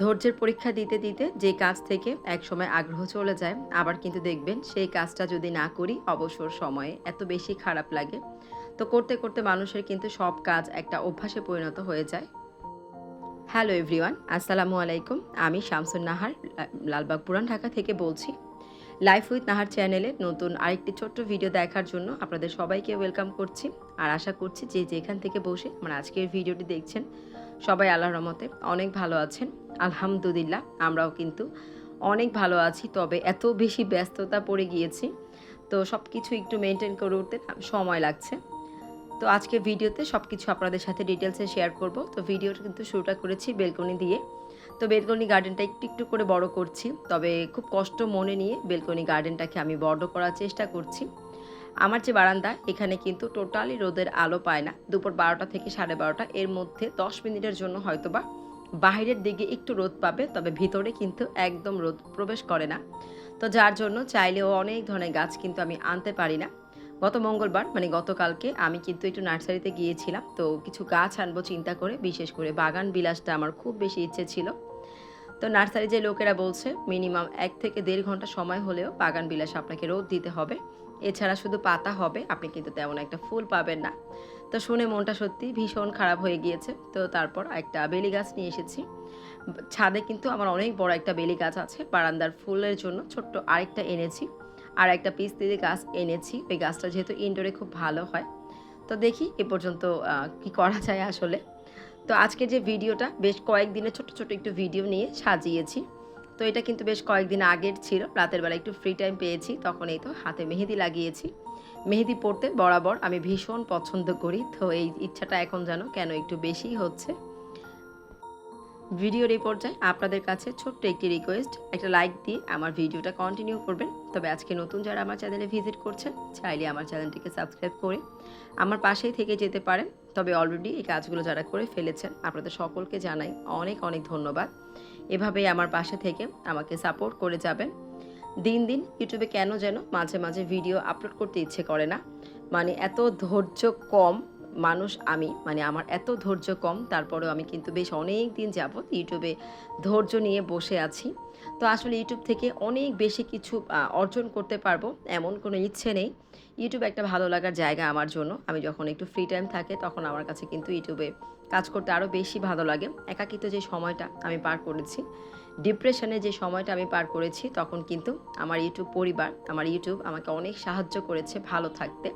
ধৈর্যের পরীক্ষা দিতে দিতে যে কাজ থেকে একসময় আগ্রহ চলে যায়, আবার কিন্তু দেখবেন সেই কাজটা যদি না করি, অবসর সময়ে এত বেশি খারাপ লাগে। তো করতে করতে মানুষের কিন্তু সব কাজ একটা অভ্যাসে পরিণত হয়ে যায়। হ্যালো এভরিওয়ান, আসসালামু আলাইকুম। আমি শামসুন নাহার, লালবাগ পুরান ঢাকা থেকে বলছি। লাইফ উইথ নাহার চ্যানেলে নতুন আরেকটি ছোট্ট ভিডিও দেখার জন্য আপনাদের সবাইকে ওয়েলকাম করছি। আর আশা করছি যে যেখান থেকে বসে আমার আজকের ভিডিওটি দেখছেন সবাই আল্লাহর রহমতে অনেক ভালো আছেন। আলহামদুলিল্লাহ, আমরাও কিন্তু অনেক ভালো আছি, তবে এত বেশি ব্যস্ততা পড়ে গিয়েছি। তো সব কিছু একটু মেনটেন করে উঠতে সময় লাগছে। তো আজকে ভিডিওতে সব কিছু আপনাদের সাথে ডিটেলসে শেয়ার করব। তো ভিডিওটা কিন্তু শুরুটা করেছি বেলকনি দিয়ে। তো বেলকনি গার্ডেনটা একটু একটু করে বড় করছি, তবে খুব কষ্ট মনে নিয়ে বেলকনি গার্ডেনটাকে আমি বড় করার চেষ্টা করছি। আমার যে বারান্দা এখানে কিন্তু টোটালি রোদের আলো পায় না। দুপুর বারোটা থেকে সাড়ে বারোটা, এর মধ্যে দশ মিনিটের জন্য হয়তোবা বাইরের দিকে একটু রোদ পাবে, তবে ভিতরে কিন্তু একদম রোদ প্রবেশ করে না। তো যার জন্য চাইলেও অনেক ধরনের গাছ কিন্তু আমি আনতে পারি না। গত মঙ্গলবার মানে গতকালকে, আমি কিন্তু একটু নার্সারিতে গিয়েছিলাম, তো কিছু গাছ আনব চিন্তা করে, বিশেষ করে বাগান বিলাসটা আমার খুব বেশি ইচ্ছে ছিল। তো নার্সারি যে লোকেরা বলছে, মিনিমাম এক থেকে দেড় ঘণ্টা সময় হলেও বাগান বিলাস আপনাকে রোদ দিতে হবে। এছাড়া শুধু পাতা হবে, আপনি কিন্তু তেমন একটা ফুল পাবেন না। তো শুনে মনটা সত্যি ভীষণ খারাপ হয়ে গিয়েছে। তো তারপর একটা বেলি গাছ নিয়ে এসেছি। ছাদে কিন্তু আমার অনেক বড় একটা বেলি গাছ আছে, বারান্দার ফুলের জন্য ছোট্ট আরেকটা এনেছি। আর একটা পিস দিয়ে গাছ এনেছি। ওই গাছটা যেহেতু ইনডোরে খুব ভালো হয়। তো দেখি এ পর্যন্ত কি করা যায় আসলে। তো আজকে যে ভিডিওটা, বেশ কয়েকদিনের ছোট ছোট একটু ভিডিও নিয়ে সাজিয়েছি। তো এটা কিন্তু বেশ কয়েকদিন আগের ছিল। রাতের বেলা একটু ফ্রি টাইম পেয়েছি, তখন এই তো হাতে মেহেদি লাগিয়েছি। মেহেদি পড়তে বরাবর আমি ভীষণ পছন্দ করি, তো এই ইচ্ছাটা এখন যেন কেন একটু বেশি হচ্ছে। ভিডিওর এই পর্যায়ে আপনাদের কাছে ছোট্ট একটি রিকোয়েস্ট একটা লাইক দিয়ে আমার ভিডিওটা কন্টিনিউ করবেন। তবে আজকে নতুন যারা আমার চ্যানেলে ভিজিট করছেন, চাইলে আমার চ্যানেলটিকে সাবস্ক্রাইব করে আমার পাশেই থেকে যেতে পারেন। তবে অলরেডি এই কাজগুলো যারা করে ফেলেছেন, আপনাদের সকলকে জানাই অনেক অনেক ধন্যবাদ। এভাবেই আমার পাশে থেকে আমাকে সাপোর্ট করে যাবেন। দিন দিন ইউটিউবে কেন যেন মাঝে মাঝে ভিডিও আপলোড করতে ইচ্ছে করে না। মানে এত ধৈর্য কম মানুষ আমি মানে আমার এত ধৈর্য কম, তারপরেও আমি কিন্তু বেশ অনেক দিন যাবৎ ইউটিউবে ধৈর্য নিয়ে বসে আছি। তো আসলে ইউটিউব থেকে অনেক বেশি কিছু অর্জন করতে পারব এমন কোনো ইচ্ছে নেই। ইউটিউব একটা ভালো লাগার জায়গা আমার জন্য। আমি যখন একটু ফ্রি টাইম থাকে, তখন আমার কাছে কিন্তু ইউটিউবে কাজ করতে আরও বেশি ভালো লাগে। একাকিত্ব যে সময়টা আমি পার করেছি ডিপ্রেশনে যে সময়টা আমি পার করেছি, তখন কিন্তু আমার ইউটিউব পরিবার, আমার ইউটিউব আমাকে অনেক সাহায্য করেছে ভালো থাকতে।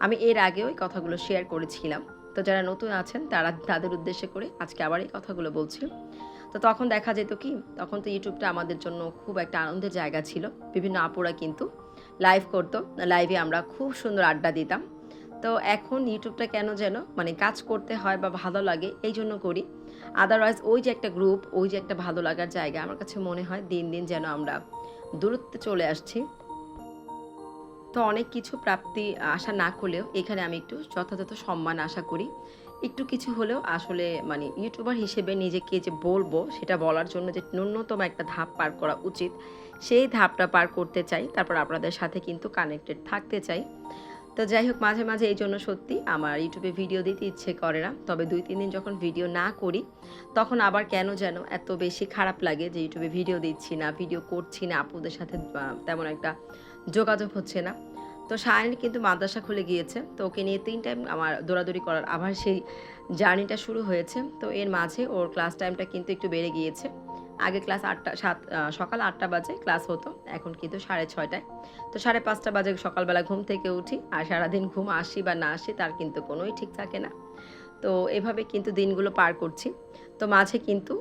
আমি এর আগেও এই কথাগুলো শেয়ার করেছিলাম। তো যারা নতুন আছেন, তারা তাদের উদ্দেশ্যে করে আজকে আবার এই কথাগুলো বলছি। তো তখন দেখা যেত কি, তখন তো ইউটিউবটা আমাদের জন্য খুব একটা আনন্দের জায়গা ছিল। বিভিন্ন আপুরা কিন্তু লাইভ করতো। লাইভে আমরা খুব সুন্দর আড্ডা দিতাম। তো এখন ইউটিউবটা কেন যেন মানে কাজ করতে হয় বা ভালো লাগে, এই জন্য করি। আদারওয়াইজ ওই যে একটা গ্রুপ ওই যে একটা ভালো লাগার জায়গা আমার কাছে মনে হয় দিন দিন যেন আমরা দূরত্বে চলে আসছি। তো অনেক কিছু প্রাপ্তি আশা না করলেও এখানে আমি একটু যথাযথ সম্মান আশা করি। একটু কিছু হলেও আসলে মানে ইউটিউবার হিসেবে নিজেকে যে বলব সেটা বলার জন্য যে ন্যূনতম একটা ধাপ পার করা উচিত। সেই ধাপটা পার করতে চাই, তারপর আপনাদের সাথে কিন্তু কানেক্টেড থাকতে চাই। তো যাই হোক, মাঝে মাঝে এই জন্য সত্যি আমার ইউটিউবে ভিডিও দিতে ইচ্ছে করে না। তবে দুই, তিন দিন যখন ভিডিও না করি, তখন আবার কেন যেন এত বেশি খারাপ লাগে যে ইউটিউবে ভিডিও দিচ্ছি না, ভিডিও করছি না, আপুদের সাথে তেমন একটা যোগাযোগ হচ্ছে না। তো সায়নের কিন্তু মাদ্রাসা খুলে গিয়েছে। তো ওকে নিয়ে তিন টাইম আমার দৌড়াদৌড়ি করার আবার সেই জার্নিটা শুরু হয়েছে। তো এর মাঝে ওর ক্লাস টাইমটা কিন্তু একটু বেড়ে গিয়েছে। আগে ক্লাস আটটা, সাত সকাল আটটা বাজে ক্লাস হতো, এখন কিন্তু সাড়ে ছয়টায়। তো সাড়ে পাঁচটা বাজে সকালবেলা ঘুম থেকে উঠি, আর সারাদিন ঘুম আসি বা না আসি তার কিন্তু কোনোই ঠিক থাকে না। তো এভাবে কিন্তু দিনগুলো পার করছি। তো মাঝে কিন্তু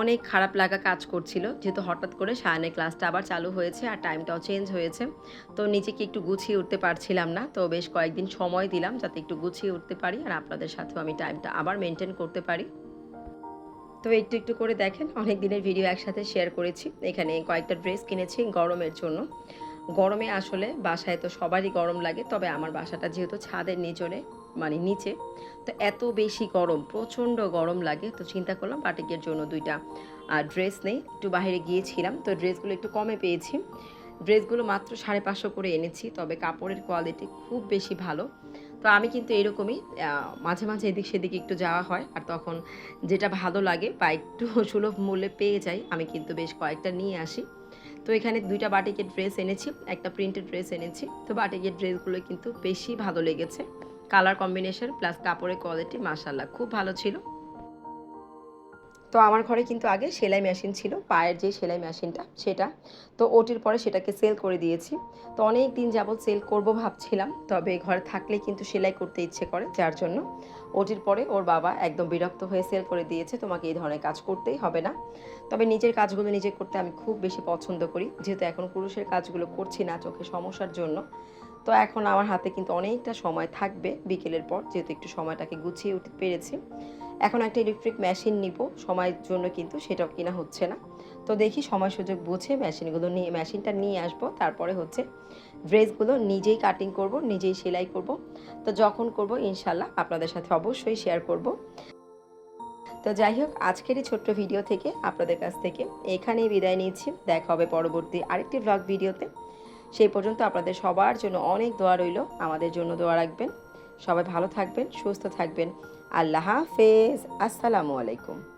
অনেক খারাপ লাগা কাজ করছিল, যেহেতু হঠাৎ করে সায়নের ক্লাসটা আবার চালু হয়েছে আর টাইমটাও চেঞ্জ হয়েছে। তো নিজেকে একটু গুছিয়ে উঠতে পারছিলাম না, তো বেশ কয়েকদিন সময় দিলাম যাতে একটু গুছিয়ে উঠতে পারি আর আপনাদের সাথেও আমি টাইমটা আবার মেনটেন করতে পারি। তো একটু একটু করে দেখেন। অনেক দিনের ভিডিও একসাথে শেয়ার করেছি। এখানে কয়েকটা ড্রেস কিনেছি গরমের জন্য। গরমে আসলে বাসায় তো সবারই গরম লাগে, তবে আমার বাসাটা যেহেতু ছাদের নিচনে মানে নিচে, তো এত বেশি গরম, প্রচণ্ড গরম লাগে। তো চিন্তা করলাম বাটিকের জন্য দুইটা ড্রেস নেই। একটু বাইরে গিয়েছিলাম, তো ড্রেসগুলো একটু কমে পেয়েছি। ড্রেসগুলো মাত্র সাড়ে পাঁচশো করে এনেছি, তবে কাপড়ের কোয়ালিটি খুব বেশি ভালো। তো আমি কিন্তু এরকমই মাঝে মাঝে এদিক সেদিক একটু যাওয়া হয় আর তখন যেটা ভালো লাগে বা একটু সুলভ মূল্যে পেয়ে যাই, আমি কিন্তু বেশ কয়েকটা নিয়ে আসি। তো এখানে দুইটা বাটিকের ড্রেস এনেছি, একটা প্রিন্টেড ড্রেস এনেছি। তো বাটিকের ড্রেসগুলো কিন্তু বেশি ভালো লেগেছে। কালার কম্বিনেশন প্লাস কাপড়ের কোয়ালিটি মাসাল্লাহ খুব ভালো ছিল। তো আমার ঘরে কিন্তু আগে সেলাই মেশিন ছিল, পায়ের যে সেলাই মেশিনটা, সেটা। তো ওটির পরে সেটাকে সেল করে দিয়েছি। তো অনেক দিন যাবৎ সেল করব ভাবছিলাম, তবে ঘরে থাকলে কিন্তু সেলাই করতে ইচ্ছে করে, যার জন্য ওটির পরে ওর বাবা একদম বিরক্ত হয়ে সেল করে দিয়েছে, তোমাকে এই ধরনের কাজ করতেই হবে না। তবে নিজের কাজগুলো নিজে করতে আমি খুব বেশি পছন্দ করি, যেহেতু এখন পুরুষের কাজগুলো করছি না চোখে সমস্যার জন্য। তো এখন আমার হাতে কিন্তু অনেকটা সময় থাকবে বিকেলের পর, যেহেতু একটু সময়টাকে গুছিয়ে উঠতে পেরেছি। এখন একটা ইলেকট্রিক মেশিন নিব, সময়ের জন্য কিন্তু সেটাও কিনা হচ্ছে না। তো দেখি সময় সুযোগ বুঝে মেশিনগুলো নিয়ে মেশিনটা নিয়ে আসব, তারপরে হচ্ছে ড্রেসগুলো নিজেই কাটিং করব, নিজেই সেলাই করব। তো যখন করব ইনশাল্লাহ আপনাদের সাথে অবশ্যই শেয়ার করব। তো যাই হোক, আজকের এই ছোট্ট ভিডিও থেকে আপনাদের কাছ থেকে এখানেই বিদায় নিচ্ছি। দেখা হবে পরবর্তী আরেকটি ব্লগ ভিডিওতে সেই পর্যন্ত আপনাদের সবার জন্য অনেক দোয়া রইল। আমাদের জন্য দোয়া রাখবেন। সবাই ভালো থাকবেন, সুস্থ থাকবেন। আল্লাহ হাফেজ। আসসালামু আলাইকুম।